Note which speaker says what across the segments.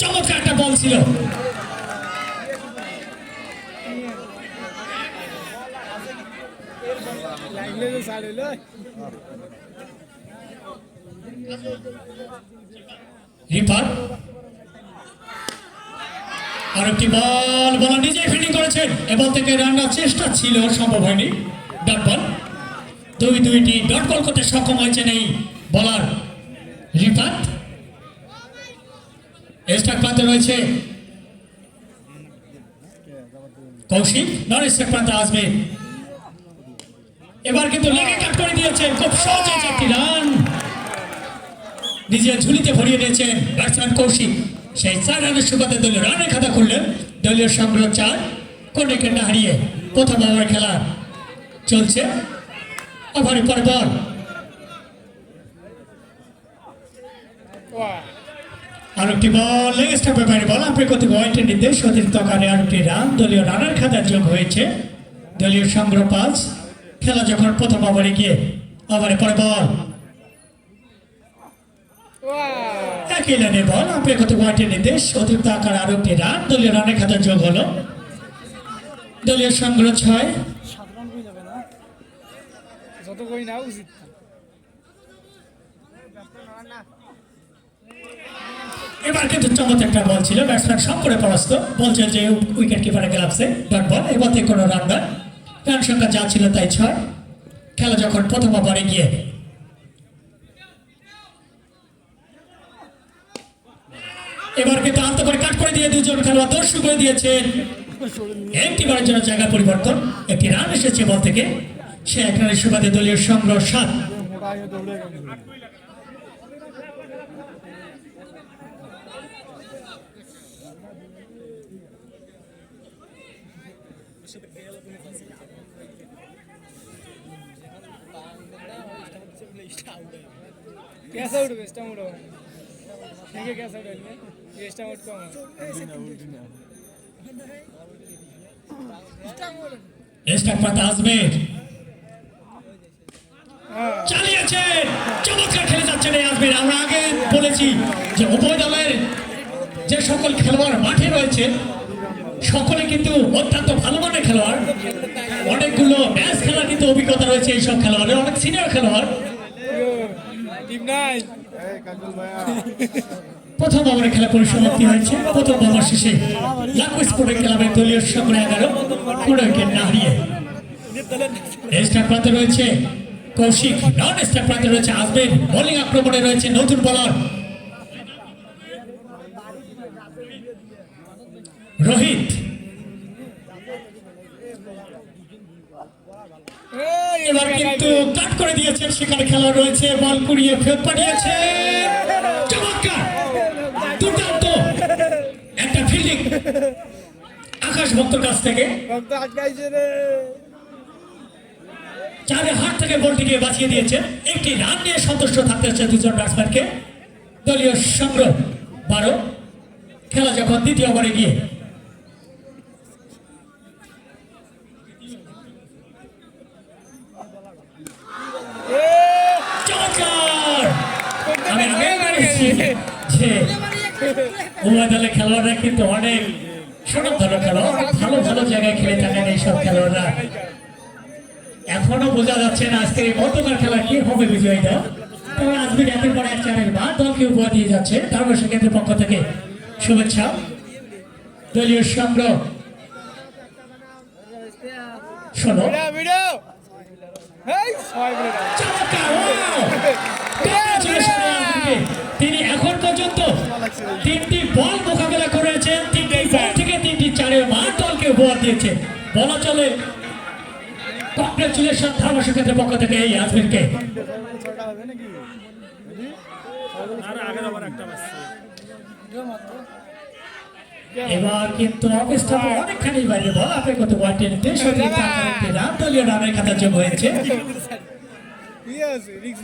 Speaker 1: চমৎকার একটা বল ছিল। রিপার আর একটি বল বল নিজে ফিল্ডিং করেছেন। এবং থেকে রান্নার চেষ্টা ছিল, সম্ভব হয়নি। ডট বল দুই দুইটি ডট বল করতে সক্ষম হয়েছেন এই বলার রিফাত। স্টাক প্রান্তে রয়েছে কৌশিক নন স্টাক প্রান্তে আসবে। এবার কিন্তু লেগে কাট করে দিয়েছেন, খুব সহজে চারটি রান নিজের ঝুলিতে ভরিয়ে দিয়েছেন ব্যাটসম্যান কৌশিক। সেই চার রানের সুবাদে দলীয় রানের খাতা খুললেন। দলীয় সংগ্রহ চার, কোন হারিয়ে প্রথম ওভার খেলা চলছে। ওভারের পর বল আর একটি বল লেগ স্টাম্পের বাইরে বল আপনি কত পয়েন্টের নির্দেশ? অতিরিক্ত আকারে আর একটি রান। দলীয় রানের খাতার যোগ হয়েছে। দলীয় সংগ্রহ পাঁচ। খেলা যখন প্রথম ওভারে গিয়ে ওভারে পরে বল। একই লাইনের বল, আপনি কত পয়েন্টের নির্দেশ? অতিরিক্ত আকার আরও একটি রান। দলীয় রানের খাতার যোগ হলো। দলীয় সংগ্রহ ছয়
Speaker 2: সাধারণ কই যাবে না যত কই না, উচিত
Speaker 1: এবার কিন্তু চমৎকার একটা বল ছিল ব্যাটসম্যান সব করে পরাস্ত। যে উইকেট কিপারে ডট বল, এবার থেকে কোনো রান নয়। সংখ্যা যা ছিল তাই ছয়। খেলা যখন প্রথম ওভারে গিয়ে এবার কিন্তু আন্ত করে কাট করে দিয়ে দুজন খেলোয়াড় দর্শক করে দিয়েছেন। একটি বারের জন্য জায়গা পরিবর্তন, একটি রান এসেছে বল থেকে। সে এক রানের সুবাদে দলীয় সংগ্রহ সাত
Speaker 2: মোটা হয়ে দৌড়ে গেল कैसा उठ वेस्ट आउट हो ठीक है कैसा उठ है वेस्ट आउट को
Speaker 1: স্টাক পাতা আজমের চালিয়েছেন চমৎকার খেলে যাচ্ছেন এই আজমের। আমরা আগে বলেছি যে উভয় দলের যে সকল খেলোয়াড় মাঠে রয়েছে সকলে কিন্তু অত্যন্ত ভালো মানের খেলোয়াড়। অনেকগুলো ম্যাচ খেলার কিন্তু অভিজ্ঞতা রয়েছে এইসব খেলোয়াড়ের অনেক সিনিয়র খেলোয়াড়। প্রথম ওভারে খেলা পরিসমাপ্তি হয়েছে। প্রথম ওভার শেষে লাখো স্পোর্টিং ক্লাবের দলীয় সংগ্রহ এগারো কোনো উইকেট না হারিয়ে রয়েছে কৌশিক নন স্টার প্রান্তে রয়েছে আজমের। বোলিং আক্রমণে রয়েছে নতুন বলার রোহিত। এবার কিন্তু কাট করে দিয়েছেন। সেখানে খেলা রয়েছে বল কুড়িয়ে ফেরত পাঠিয়েছে। চমৎকার! দুর্দান্ত! একটা ফিল্ডিং আকাশ ভক্তর কাছ থেকে।
Speaker 2: ভক্ত আটকাইছে রে।
Speaker 1: চারের হাত থেকে বলটিকে বাঁচিয়ে দিয়েছেন একটি রান নিয়ে সন্তুষ্ট থাকতে হচ্ছে দুজন ব্যাটসম্যানকে দলীয় সংগ্রহ, বারো। খেলা যখন দ্বিতীয় ওভারে গিয়ে। খেলোয়াড়রা কিন্তু অনেক সুনাম ধরো খেলোয়াড় ভালো ভালো জায়গায় খেলে থাকেন এইসব খেলোয়াড়রা। এখনও বোঝা যাচ্ছে না আজকে এই মধ্যকার খেলা কি হবে বিজয়ীটা তবে আজকে একের পর এক চারের বার দলকে উপহার দিয়ে যাচ্ছে। তারপর সেক্ষেত্রে পক্ষ থেকে শুভেচ্ছা। দলীয় সংগ্রহ। শোনো। তিনি এখন পর্যন্ত তিনটি বল মোকাবেলা করেছেন তিনটি বল থেকে তিনটি চারে মার দলকে উপহার দিয়েছে। বলা চলে কংগ্রেচুলেশন ধর্মসেক্ষেত্রের পক্ষ থেকে এই আজমিরকে। এবার কিন্তু অনেকখানি বাইরে বল, আপনি কত রানের খাতা যোগ হয়েছে।
Speaker 2: রিক্স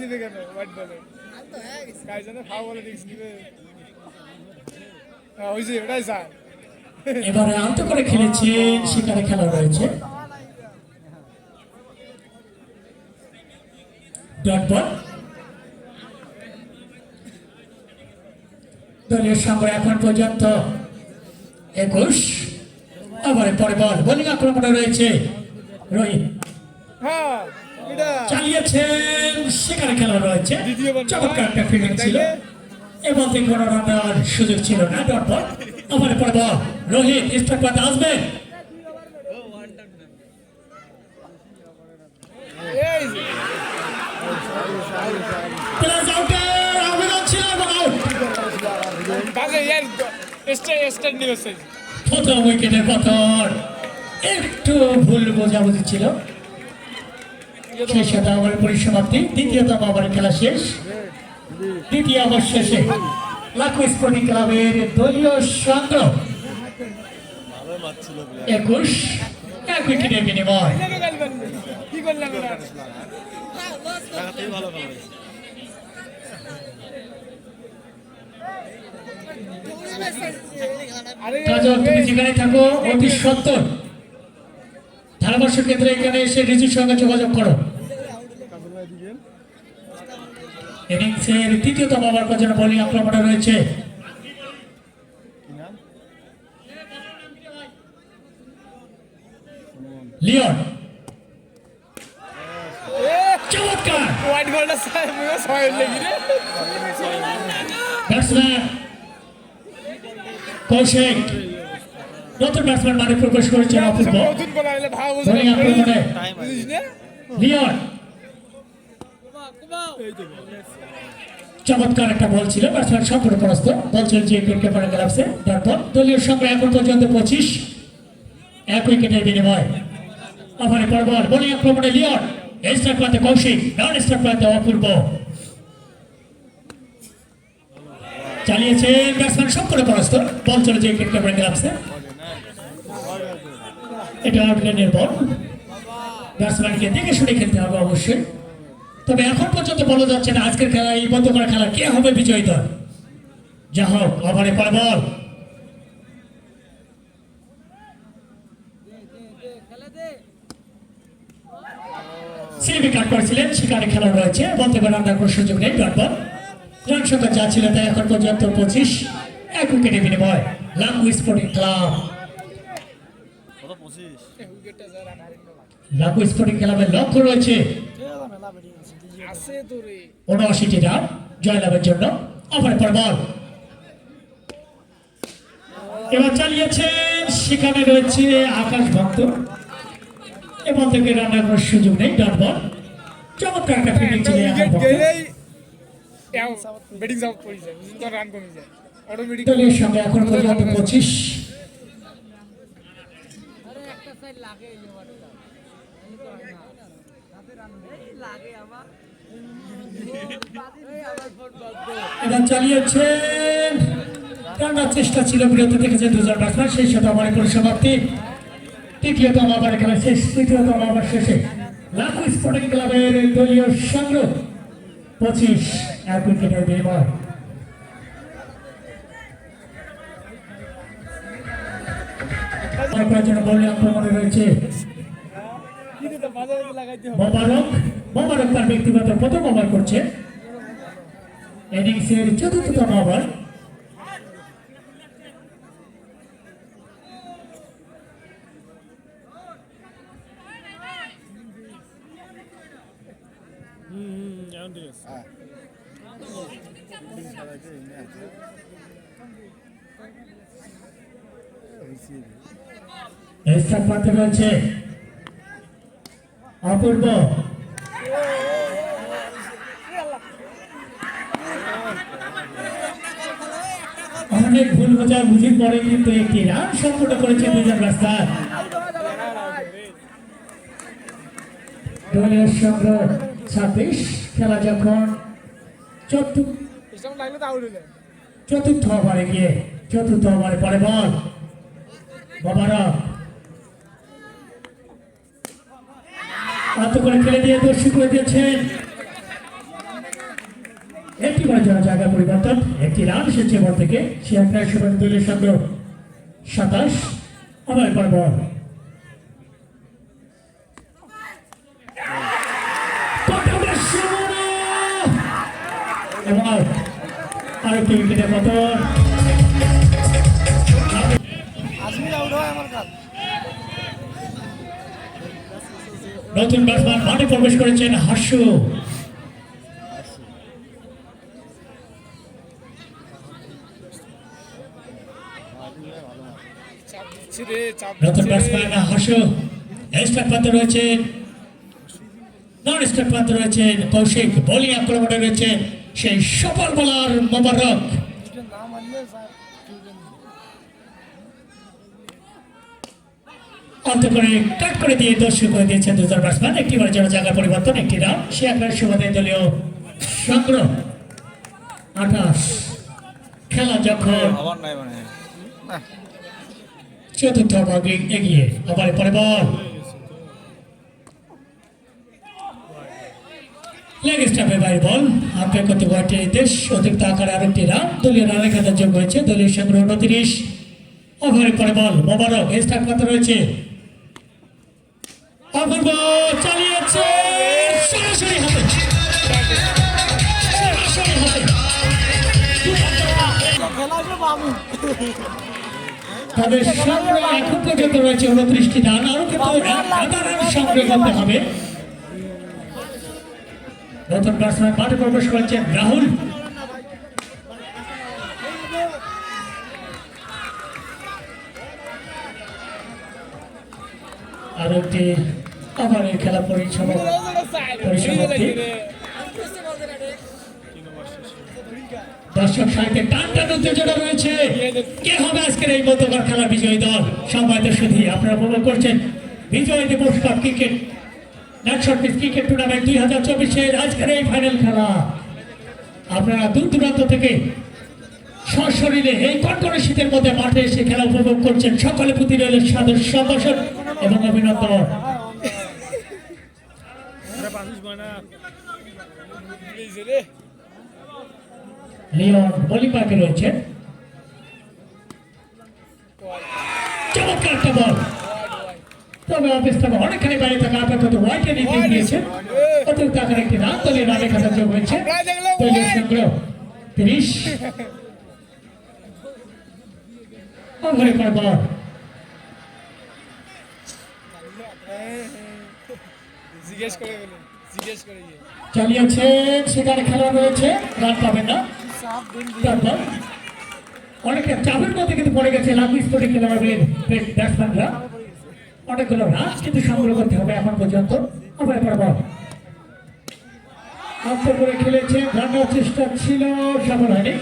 Speaker 1: এবারে আন্ত করে খেলেছেন সেখানে খেলা রয়েছে। দলীয় এখন পর্যন্ত একুশ আবার পরে বল। বোলিং আক্রমণে রয়েছে রোহিত।
Speaker 2: হ্যাঁ
Speaker 1: চালিয়েছেন সেখানে খেলা রয়েছে। চমৎকার একটা ফিল্ডিং ছিল। এবং কোনো রান সুযোগ ছিল না। ডট বল আবার পরে বল। রোহিত স্টার্ট করতে আসবেন
Speaker 2: স্টার নিউজ
Speaker 1: পতন একটু ভুল বোঝাবুঝি ছিল। সেই সাথে ওভারের পরিসমাপ্তি। দ্বিতীয়তম ওভারের খেলা শেষ। দ্বিতীয় ওভার শেষে লাখো স্পোর্টিং ক্লাবের দলীয় সংগ্রহ একুশ এক উইকেটের বিনিময়।
Speaker 2: কি করলাম এটা? আরে
Speaker 1: কাজল তুমি যেখানে থাকো অতি সত্তর। ধারাভাষ্য কেন্দ্রে এখানে এসে রিজুর সঙ্গে যোগাযোগ করো। ইনিংসের তৃতীয়তম ওভার পর্যন্ত বোলিং আক্রমণে রয়েছে। লিওন। চমৎকার।
Speaker 2: হোয়াইট বলটা ছয় লেগে রে।
Speaker 1: ব্যাটসম্যান কৌশিক নতুন ব্যাটসম্যান মানে প্রবেশ করেছেন অপূর্ব। আক্রমণে লিওন। চমৎকার একটা বল ছিল ব্যাটসম্যান সম্পূর্ণ পরাস্ত। বল ছিল যে উইকেট কিপারের গ্লাভসে। তারপর দলীয় সংখ্যা এখন পর্যন্ত পঁচিশ। এক উইকেটের বিনিময়। ওভারে পর বল। বোলিং আক্রমণে লিওন। স্টার প্রান্তে কৌশিক। নন স্টার প্রান্তে অপূর্ব। চালিয়েছে ব্যাটসম্যান সম্পূর্ণ পরাস্ত। বল চলে যে উইকেট কিপারের গ্লাভসে এটা আউটলাইনের বল ব্যাটসম্যানকে দেখে শুনে খেলতে হবে অবশ্যই। তবে এখন পর্যন্ত বলা যাচ্ছে না। আজকের খেলা, এই বন্ধ করা খেলা কে হবে বিজয়ী দল? যা হোক, ওভারে পরে বল। সিলিপি কাট করেছিলেন, সেখানে খেলা রয়েছে। বলতে পারেন রান্নার কোনো সুযোগ নেই ডট বল। রান যা ছিল তাই এখন পর্যন্ত পঁচিশ। এক উইকেটে বিনিময় স্পোর্টিং ক্লাব লাঙ্গু স্পোর্টিং ক্লাবের লক্ষ্য রয়েছে।
Speaker 2: তো
Speaker 1: উনআশিটি রান জয়লাভের জন্য ওভারে পর বল এবার চালিয়েছেন, সেখানে রয়েছে আকাশ ভক্ত। এবং থেকে রান্নার কোনো সুযোগ নেই ডট বল চমৎকার একটা ফিল্ডিং ছিল আকাশ ভক্ত।
Speaker 2: ব্যাটিং সাউট পড়ে যায় বুঝলি তো রান কমে যায়। অটোমেটিক
Speaker 1: দলের সঙ্গে এখন পর্যন্ত পঁচিশ। টানার চেষ্টা ছিল বিরতি দেখেছেন দুজন ব্যাটসম্যান সেই সাথে আমার পরিসমাপ্তি তৃতীয়তম আবার খেলা শেষ তৃতীয়তম আবার শেষে। লাখো স্পোর্টিং ক্লাবের দলীয় সংগ্রহ। পঁচিশ এক উইকেটের বিনিময় জন্য বলে আক্রমণে রয়েছে। মোবারক মোবারক তার ব্যক্তিগত প্রথম ওভার করছে। ইনিংসের চতুর্থতম ওভার এক্সট্রা প্রান্তে রয়েছে অপূর্ব। অনেক ভুল বোঝা বুঝি পরে কিন্তু একটি রান সম্পূর্ণ করেছে দুজন ব্যাটসম্যান দলের সংগ্রহ ছাব্বিশ খেলা যখন চতুর্থ ওভারে গিয়ে চতুর্থ ওভারে পরে বল। মোবারক। আত্ম করে ফেলে দিয়ে দর্শক করে দিয়েছেন। একটি করে যাওয়া জায়গা পরিবর্তন, একটি রান এসেছে বল থেকে। সে একটা সুপার দলের সঙ্গে সাতাশ, আবার পর বল। প্রথমে সুমনের এবং আউট আরেকটি উইকেটের পতন
Speaker 2: আজমির আউট হয় আমার কাজ
Speaker 1: নতুন ব্যাটসম্যান মাঠে প্রবেশ করেছেন হাস্য নতুন ব্যাটসম্যান হাস্য স্টার প্রান্তে রয়েছেন নন স্টার প্রান্তে রয়েছেন কৌশিক বোলিং আক্রমণে রয়েছেন সেই সফল বোলার মোবারক।
Speaker 2: দুটো নাম
Speaker 1: অন্ত করে কাট করে দিয়ে দর্শক করে দিয়েছেন দুজন ব্যাটসম্যান একটি বার জন্য জায়গা পরিবর্তন একটি রান সে একবার সুবাদে দলীয় সংগ্রহ আঠাশ। খেলা যখন চতুর্থ ভাগে এগিয়ে আবার পরে বল। লেগ স্টাম্পে বাইরে বল। আপনি কত ওয়াটে দেশ অতিরিক্ত আকারে আরেকটি রান দলীয় রানের খাতার যোগ হয়েছে দলীয় সংগ্রহ উনত্রিশ ওভারে পরে বল মোবারক স্টার কত রয়েছে? অপূর্ব চালিয়েছে। সরাসরি হাতে। তবে সংগ্রহ এখন পর্যন্ত রয়েছে উনত্রিশটি রান আরও কিন্তু সংগ্রহ করতে হবে। নতুন ব্যাটসম্যান মাঠে প্রবেশ রাহুল। আর একটি ওভারের খেলা দর্শক উত্তেজনা রয়েছে। কে হবে আজকের এই মধ্যকার খেলার বিজয়ী দল? সুধী আপনারা করছেন বিজয় দিবস কাপ ক্রিকেট নেটশট ক্রিকেট টুর্নামেন্ট দুই হাজার চব্বিশের আজকের এই ফাইনাল খেলা। আপনারা দূর দূরান্ত থেকে সশরীরে এই কনকনে শীতের মধ্যে মাঠে এসে খেলা উপভোগ করছেন সকলে প্রতি রইল সাদর এবং অভিনন্দন। লিওন বোলিং পার্কে রয়েছে। চমৎকার একটা বল। তবে অফিসটা অনেকখানি বাইরে থাকা আপাতত ওয়াইটে নিতে গিয়েছে অতিরিক্ত আকার একটি রান দলীয় রানের খাতা যোগ হয়েছে। দলীয় সংগ্রহ তিরিশ। ওভারে পর বল।
Speaker 2: জিজ্ঞেস করে
Speaker 1: চালিয়েছেন সেখানে খেলা রয়েছে রান পাবেন না। তারপর অনেকে চাপের মধ্যে কিন্তু পড়ে গেছে লাভ স্পোর্টিং ক্লাবের ব্যাটসম্যানরা। অনেকগুলো রান কিন্তু সংগ্রহ করতে হবে এখন পর্যন্ত। আবার এবার বল। আস্তে করে খেলেছে রান্নার চেষ্টা ছিল সফল হয়নি।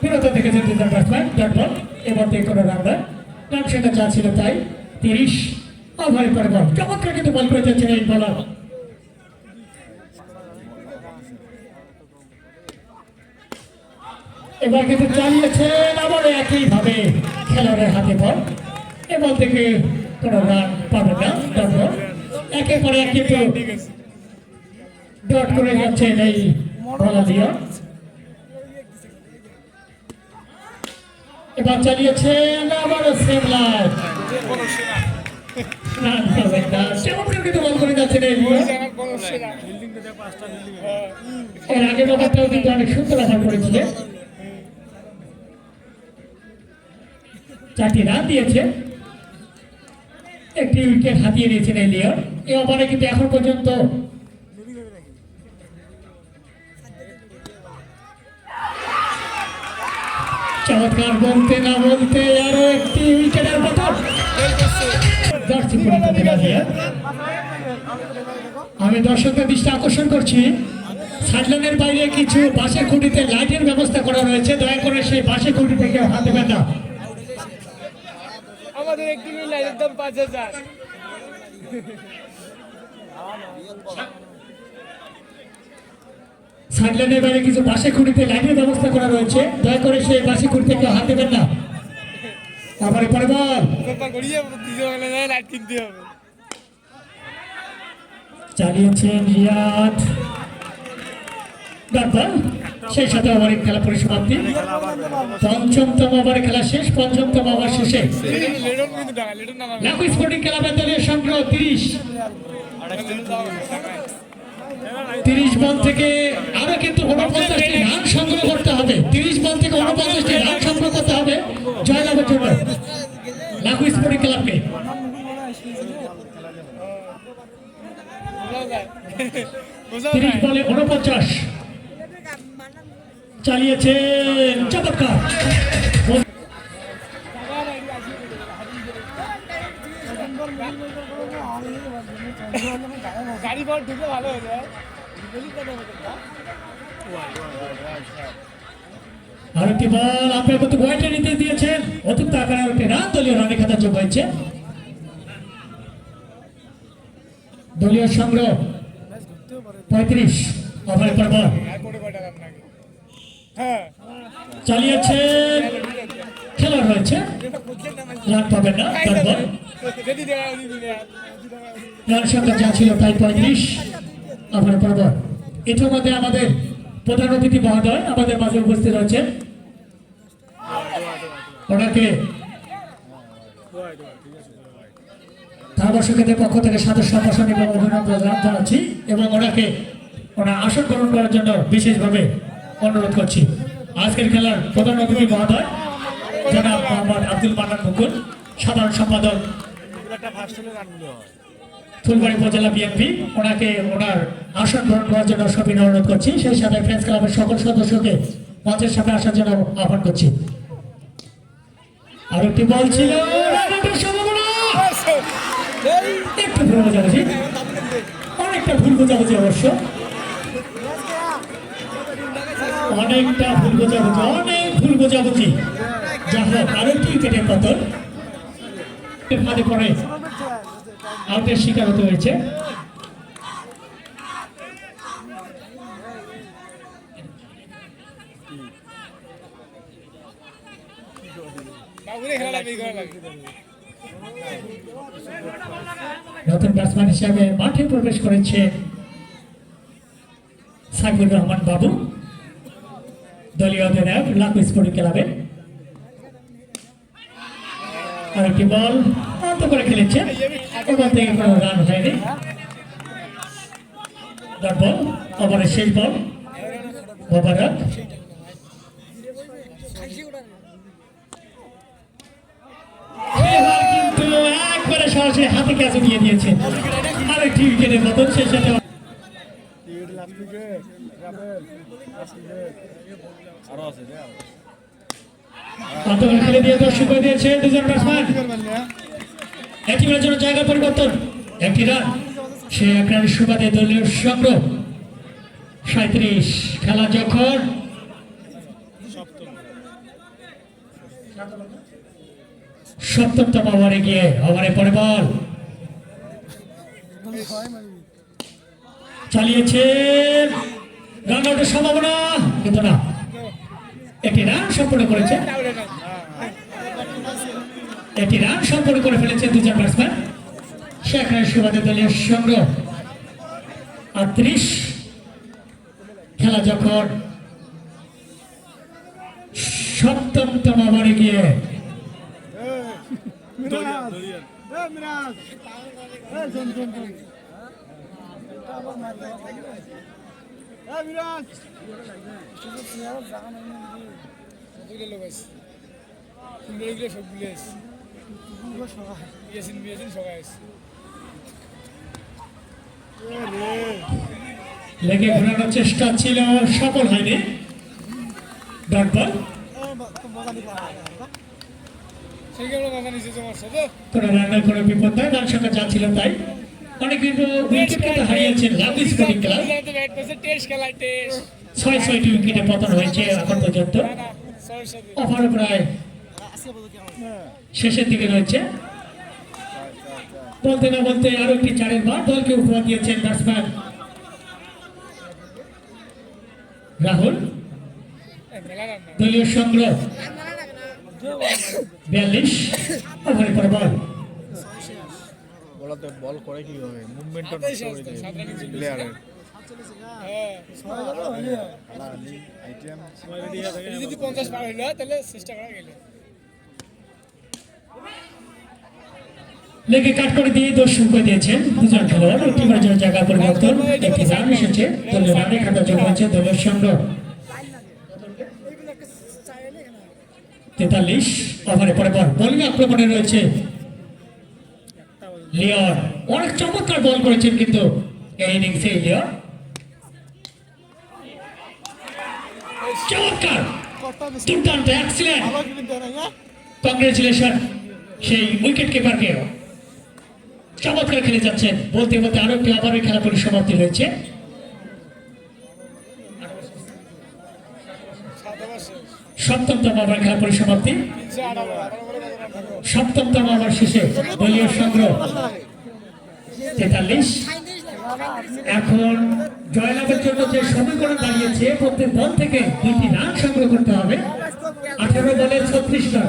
Speaker 1: বিরত দেখেছেন দুজন ব্যাটসম্যান তারপর এবার থেকে কোনো রান রান সেটা যা ছিল তাই তিরিশ। পরে বল চমৎকার কিন্তু বল করে যাচ্ছেন এই বলার এবার কিন্তু চালিয়েছেন আবার একইভাবে খেলোয়াড়ের হাতে বল। এ থেকে কোনো রান পাবে না তারপর একে পরে এক কিন্তু ডট করে যাচ্ছেন এই বলা দিয়ে এবার চালিয়েছেন আবারও সেম লাইন এর আগে অনেক চারটি রান দিয়েছে। একটি উইকেট হাতিয়ে নিয়েছেন এই লিওন এই ওভারে কিন্তু এখন পর্যন্ত চমৎকার বলতে না বলতে আরও একটি উইকেটের পতন। জার্সি পরিণত দিয়ে আমি দর্শকদের দৃষ্টি আকর্ষণ করছি। সাইডলাইনের বাইরে কিছু বাসে খুঁটিতে লাইটের ব্যবস্থা করা রয়েছে। দয়া করে সেই বাসে খুঁটি থেকে হাত দেবেন না।
Speaker 2: আমাদের একটি মিল একদম পাঁচ হাজার।
Speaker 1: সাইডলাইনের বাইরে কিছু বাসে খুঁটিতে লাইটের ব্যবস্থা করা রয়েছে। দয়া করে সেই বাসে খুঁটি থেকে হাত দেবেন না। তারপরে পরে বল
Speaker 2: তোরপর গড়িয়ে দিতে গেলে যায় লাইট কিনতে হবে।
Speaker 1: চালিয়েছেন রিয়াদ। তারপর সেই সাথে ওভারের খেলা পরিসমাপ্তি। পঞ্চমতম ওভারে খেলা শেষ পঞ্চমতম ওভার শেষে। লাখো স্পোর্টিং ক্লাবের দলীয় সংগ্রহ তিরিশ। তিরিশ বল থেকে আরও কিন্তু উনপঞ্চাশটি রান সংগ্রহ করতে হবে। তিরিশ বল থেকে রান সংগ্রহ করতে হবে। জয়লাভের জন্য। স্পোর্টিং ক্লাবকে। তিরিশ বলে চালিয়েছেন চমৎকার।
Speaker 2: গাড়ি
Speaker 1: বল আপনার কিন্তু ওয়াইটে নিতে দিয়েছেন। অতিরিক্ত আকারে আরেকটি রান দলীয় রানের খাতা যোগ হয়েছে। দলীয় সংগ্রহ। পঁয়ত্রিশ ওভারের পর বল। চালিয়েছেন। খেলোয়াড় রয়েছে। রান পাবেন না, তার যা ছিল তাই পঁয়ত্রিশ ওভারের পর বল ইতিমধ্যে আমাদের প্রধান অতিথি মহোদয় আমাদের মাঝে উপস্থিত ওনাকে পক্ষ থেকে এবং অভিনন্দন জানাচ্ছি এবং ওনাকে ওনার আসন গ্রহণ করার জন্য বিশেষভাবে অনুরোধ করছি। আজকের খেলার প্রধান অতিথি মহোদয়, জনাব মোহাম্মদ আব্দুল মান্নান মুকুল, সাধারণ সম্পাদক ফুলবাড়ি উপজেলা বিএনপি ওনাকে ওনার আসন গ্রহণ করার জন্য সবিনয় অনুরোধ করছি। সেই সাথে ফ্রেন্স ক্লাবের সকল সদস্যকে মঞ্চের সামনে আসার জন্য আহ্বান করছি। আর একটি বল ছিল একটু ভুল বোঝাবুঝি। অনেকটা ভুল বোঝাবুঝি অবশ্য। অনেকটা ভুল বোঝাবুঝি, অনেক ভুল বোঝাবুঝি। যা হোক আরও একটি উইকেটের পতন ফাঁদে পড়ে আউটের শিকার হতে হয়েছে। নতুন ব্যাটসম্যান হিসাবে মাঠে প্রবেশ করেছে সাইফুর রহমান বাবু। দলীয় অধিনায়ক লাকু স্পোর্টিং ক্লাবে। আরেকটি বল। অন্ত করে খেলেছে। ওখান থেকে কোনো রান হয়নি। বল ওভারের শেষ বল, মোবারক। এবার একবারে সরাসরি হাতে কাছে দিয়ে দিয়েছে। আরেকটি উইকেটের মতন দর্শক দিয়েছে দুজন ব্যাটসম্যান একটি ম্যাচের জন্য জায়গা পরিবর্তন। একটি রান। সে এক রানের সুবাদে দলীয় সংগ্রহ। সাঁত্রিশ, খেলা যখন। সপ্তমতম ওভারে গিয়ে ওভারে পরে বল। চালিয়েছেন রান আউটের সম্ভাবনা। কিন্তু না। একটি রান সম্পূর্ণ করেছে। একটি রান সম্পূর্ণ করে ফেলেছে দুজন ব্যাটসম্যান শেখ রায় সুবাদে দলীয় সংগ্রহ আটত্রিশ। খেলা যখন সপ্তমতম ওভারে গিয়ে
Speaker 2: মিরাজ। সবাই
Speaker 1: লেগে ঘোরানোর চেষ্টা ছিল সফল হয়নি। বিপদ নয় তাই। অনেক উইকেট কিন্তু হারিয়েছেন ক্লাব। ছয় ছয়টি উইকেটে পতন হয়েছে এখন পর্যন্ত। ওভার প্রায় শেষের দিকে রয়েছে। বলতে না বলতে আরও একটি চারের বার দলকে উপহার দিয়েছেন ব্যাটসম্যান রাহুল। দলীয় সংগ্রহ বিয়াল্লিশ। ওভারের পর বল।
Speaker 3: বলাতে বল করে মুভমেন্টটা নষ্ট
Speaker 2: রানের ছিল।
Speaker 3: প্লেয়ারের
Speaker 2: হ্যাঁ যদি পঞ্চাশ পার হইল তাহলে চেষ্টা করা গেলে।
Speaker 1: লেগে কাট করে দিয়ে দর্শন করে দিয়েছেন দুজন খেলোয়াড়। একটি জন্য জায়গা পরিবর্তন একটি রান এসেছে। দলীয় রানের খাতা যোগ হয়েছে দলের সংগ্রহ তেতাল্লিশ ওভারে পরে বল বোলিং আক্রমণে রয়েছে লিওন। অনেক চমৎকার বল করেছেন কিন্তু এই ইনিংসে লিওন। চমৎকার! দুর্দান্ত এক্সিলেন্ট কংগ্রেচুলেশন সেই উইকেট কিপারকে চমৎকার খেলে যাচ্ছেন বলতে বলতে আরও একটি ওভারের খেলা পরিসমাপ্তি হয়েছে। সপ্তমতম খেলা পরিসমাপ্তি সপ্তমতম শেষে দলীয় সংগ্রহ। তেতাল্লিশ। এখন জয়লাভের জন্য যে সমীকরণ দাঁড়িয়েছে, প্রত্যেক বল থেকে দুইটি রান সংগ্রহ করতে হবে। আঠারো বলে ছত্রিশ রান।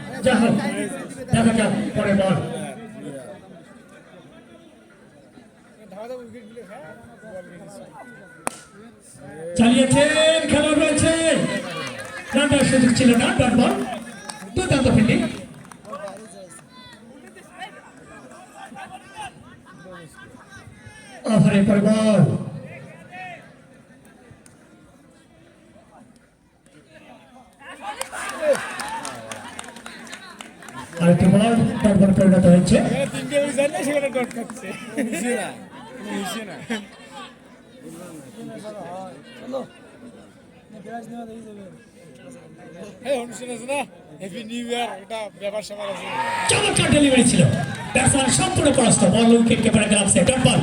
Speaker 1: যা হোক, দেখা যাক, পরে বল। চালিয়েছেন খেলা রয়েছে। রানটার সুযোগ ছিল না, ডট বল। দুর্দান্ত ফিল্ডিং। ওভারে, পরে বল আরেকটি বল ডট বল পরিণত হয়েছে
Speaker 2: তিনটে উইকেট না সেখানে ডট খাচ্ছে এই অনুষ্ঠান আছে না হ্যাপি নিউ ইয়ার ব্যাপার স্যাপার আছে
Speaker 1: চমৎকার ডেলিভারি ছিল। ব্যাটসম্যান সম্পূর্ণ পরাস্ত। বল উইকেট কিপারে গ্লাভসে ডট বল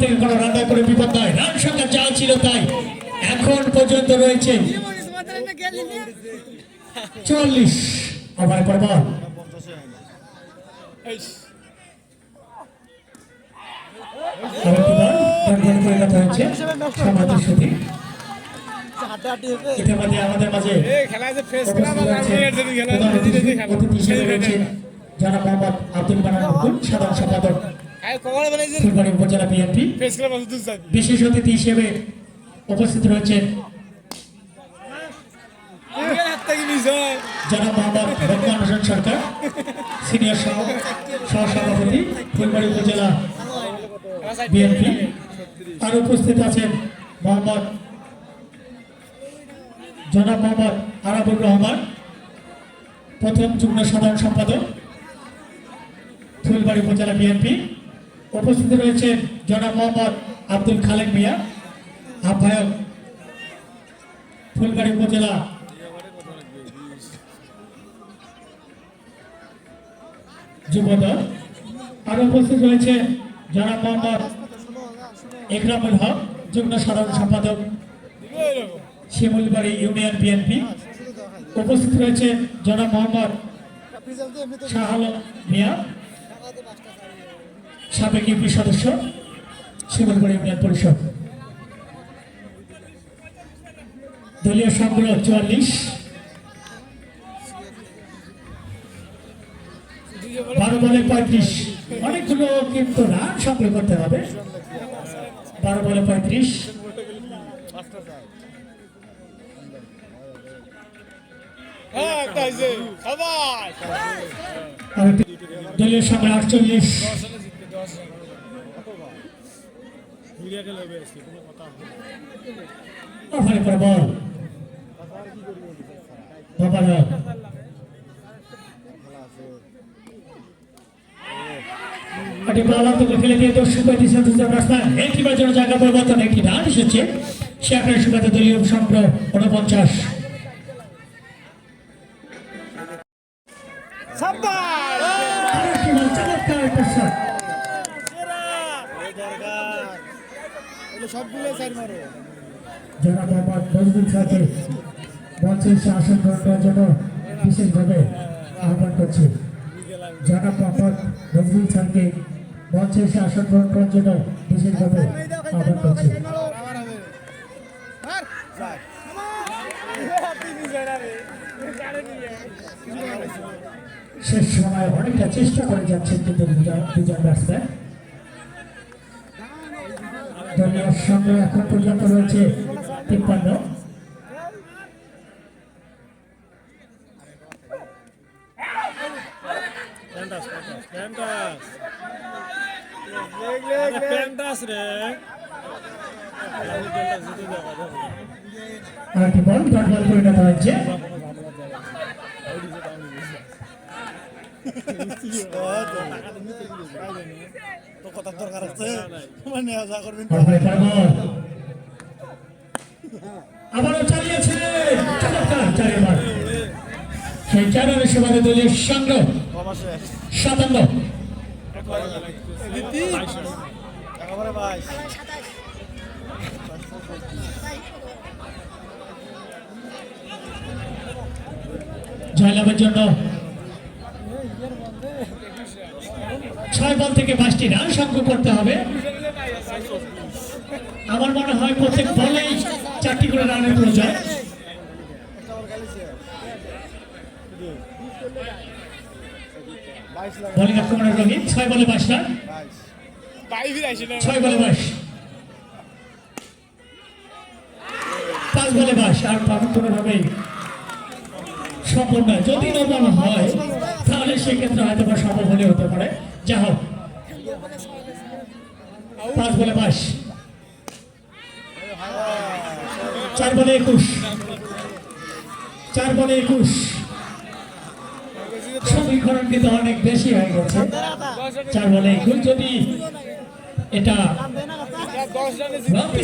Speaker 1: থেকে কোনো রান করে বিপদ নয় রান সংখ্যা যা ছিল তাই এখন পর্যন্ত রয়েছে চল্লিশ। ওভারে রয়েছেন জনাব মোহাম্মদ আব্দুল মানান সাধারণ সম্পাদক। ফুলবাড়ি উপজেলা বিএনপি। বিশেষ অতিথি হিসেবে উপস্থিত রয়েছেন
Speaker 2: থেকে
Speaker 1: সিনিয়র সহ উপজেলা বিএনপি আর উপস্থিত আছেন মোহাম্মদ জনাব মোহাম্মদ আরাবুর রহমান, প্রথম যুগ্ম সাধারণ সম্পাদক, ফুলবাড়ি উপজেলা বিএনপি। উপস্থিত রয়েছেন জনাব মোহাম্মদ আব্দুল খালেক মিয়া, আহ্বায়ক ফুলবাড়ি উপজেলা যুবদল। আর উপস্থিত রয়েছে জনাব মোহাম্মদ একরামুল হক, যুগ্ম সাধারণ সম্পাদক শিমুলবাড়ি ইউনিয়ন বিএনপি। উপস্থিত রয়েছে জনাব মোহাম্মদ শাহ আলম মিয়া, সাবেক ইউপি সদস্য, শিমুলবাড়ি ইউনিয়ন পরিষদ। দলীয় সংগ্রহ চুয়াল্লিশ বলে পঁয়ত্রিশ। অনেকগুলো কিন্তু রান সংগ্রহ করতে হবে। বারো বলে পঁয়ত্রিশ।
Speaker 2: হ্যাঁ
Speaker 1: দলীয় সংগ্রহ আটচল্লিশ। ওখানে পরে বল বাবারা একটি বল অন্তত ফেলে দিয়ে দর্শক দিয়েছেন দুজন ব্যাটসম্যান একটি জন্য জায়গা পরিবর্তন একটি রান এসেছে সে আকারে সুবাদে দলীয় সংগ্রহ উনপঞ্চাশ বিশেষভাবে আহ্বান করছি জনাব মোহাম্মদ নজরুল স্যারকে। মঞ্চে এসে আসন গ্রহণ করার জন্য বিশেষভাবে আহ্বান করছি।
Speaker 2: জানে
Speaker 1: শেষ সময় অনেকটা চেষ্টা করে যাচ্ছেন কিন্তু দুজন ব্যাটসম্যান। দলীয় সঙ্গে এখন পর্যন্ত রয়েছে তিপ্পান্ন। আরেকটি বল ডট
Speaker 4: দরকার আছে মানে আশা করবেন
Speaker 1: সাতান্ন। জয়লাভের জন্য। ছয় বল থেকে পাঁচটি রান সংগ্রহ করতে হবে। আমার মনে হয় প্রত্যেক বলেই চারটি করে রানের প্রয়োজন। বোলিং আক্রমণের রোহিত ছয় বলে বাইশ রান। ছয় বলে বাইশ পাঁচ বলে বাইশ আর পাবন কোনোভাবেই সম্ভব নয়। যদি নর্মাল হয়, তাহলে সেক্ষেত্রে হয়তো বা সম্ভব হলে হতে পারে। যা হোক। পাঁচ বলে বাইশ। চার বলে একুশ। চার বলে একুশ। সমীকরণ কিন্তু অনেক বেশি হয়ে গেছে। চার বলে একুশ। যদি এটা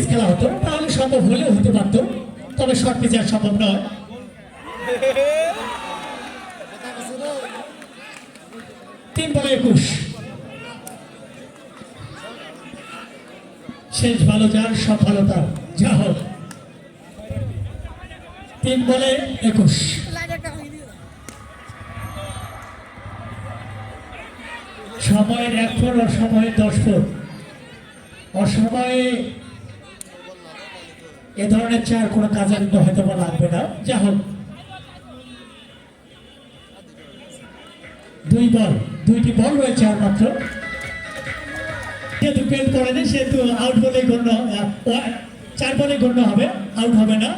Speaker 1: খেলা হতো, তাহলে সম্ভব হলেও হতে পারতো। তবে শর্ট পিচ আর সম্ভব নয়। তিন বলে একুশ। শেষ ভালো যার সফলতা যা হোক। তিন বলে একুশ। সময়ের এক ফুট অসময়ের দশ ফুট অসময়ে এ ধরনের চার কোনো কাজে হয়তো লাগবে না। যা হোক। দুই বল, দুইটি বল রয়েছে আর মাত্র। যেহেতু পেট করেনি, সেহেতু আউট বলেই গণ্য চার বলে গণ্য হবে আউট হবে না।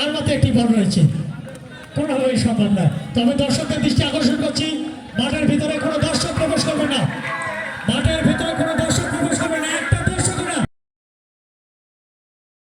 Speaker 1: আর মাত্র একটি বল রয়েছে। কোনোভাবেই সম্ভব না। তবে দর্শকদের দৃষ্টি আকর্ষণ করছি, মাঠের ভিতরে কোনো দর্শক প্রবেশ করবে না। মাঠের ভিতরে কোনো দর্শক